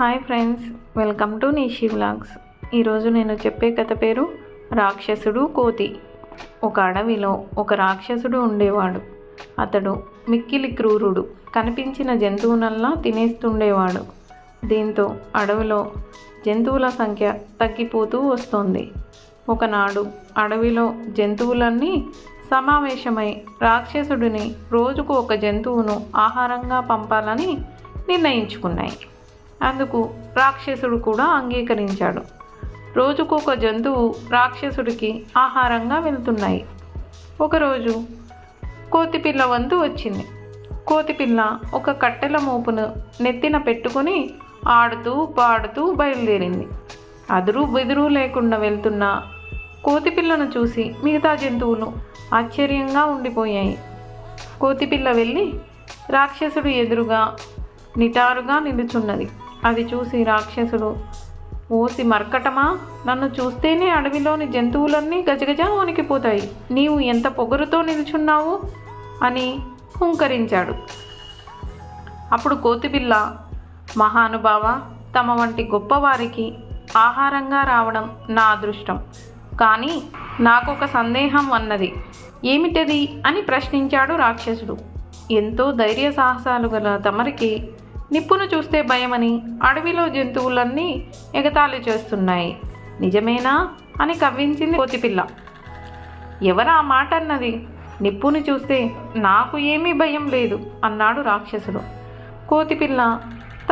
Hi friends welcome to Nishi vlogs. ఈరోజు నేను చెప్పే కథ పేరు రాక్షసుడు కోతి. ఒక అడవిలో ఒక రాక్షసుడు ఉండేవాడు. అతడు మిక్కిలి క్రూరుడు. కనిపించిన జంతువునల్లా తినేస్తుండేవాడు. దీంతో అడవిలో జంతువుల సంఖ్య తగ్గిపోతూ వస్తోంది. ఒకనాడు అడవిలో జంతువులన్నీ సమావేశమై రాక్షసుడిని రోజుకు ఒక జంతువును ఆహారంగా పంపాలని నిర్ణయించుకున్నాయి. అందుకు రాక్షసుడు కూడా అంగీకరించాడు. రోజుకు ఒక జంతువు రాక్షసుడికి ఆహారంగా వెళ్తున్నాయి. ఒకరోజు కోతిపిల్ల వంతు వచ్చింది. కోతిపిల్ల ఒక కట్టెల మోపును నెత్తిన పెట్టుకొని ఆడుతూ పాడుతూ బయలుదేరింది. అదురు బెదురు లేకుండా వెళ్తున్న కోతిపిల్లను చూసి మిగతా జంతువులు ఆశ్చర్యంగా ఉండిపోయాయి. కోతిపిల్ల వెళ్ళి రాక్షసుడు ఎదురుగా నిటారుగా నిలుచున్నది. అది చూసి రాక్షసుడు ఓసి మర్కటమా? నన్ను చూస్తేనే అడవిలోని జంతువులన్నీ గజగజ వణికిపోతాయి నీవు ఎంత పొగరుతో నిల్చున్నావు? అని హుంకరించాడు. అప్పుడు కోతిపిల్ల మహానుభావ తమ వంటి గొప్పవారికి ఆహారంగా రావడం నా అదృష్టం. కానీ నాకొక సందేహం అన్నది. ఏమిటది? అని ప్రశ్నించాడు రాక్షసుడు. ఎంతో ధైర్య సాహసాలు గల తమరికి నిప్పును చూస్తే భయమని అడవిలో జంతువులన్నీ ఎగతాళి చేస్తున్నాయి. నిజమేనా? అని కవ్వించింది కోతిపిల్ల. ఎవరా మాట అన్నది నిప్పుని చూస్తే నాకు ఏమీ భయం లేదు అన్నాడు రాక్షసుడు. కోతిపిల్ల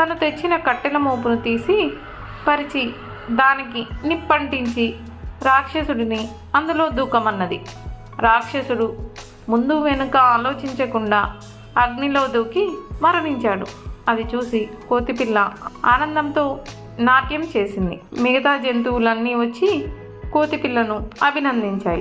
తను తెచ్చిన కట్టెల మోపును తీసి పరిచి దానికి నిప్పంటించి రాక్షసుడిని అందులో దూకమన్నది. రాక్షసుడు ముందు వెనుక ఆలోచించకుండా అగ్నిలో దూకి మరణించాడు. అది చూసి కోతిపిల్ల ఆనందంతో నాట్యం చేసింది. మిగతా జంతువులన్నీ వచ్చి కోతిపిల్లను అభినందించాయి.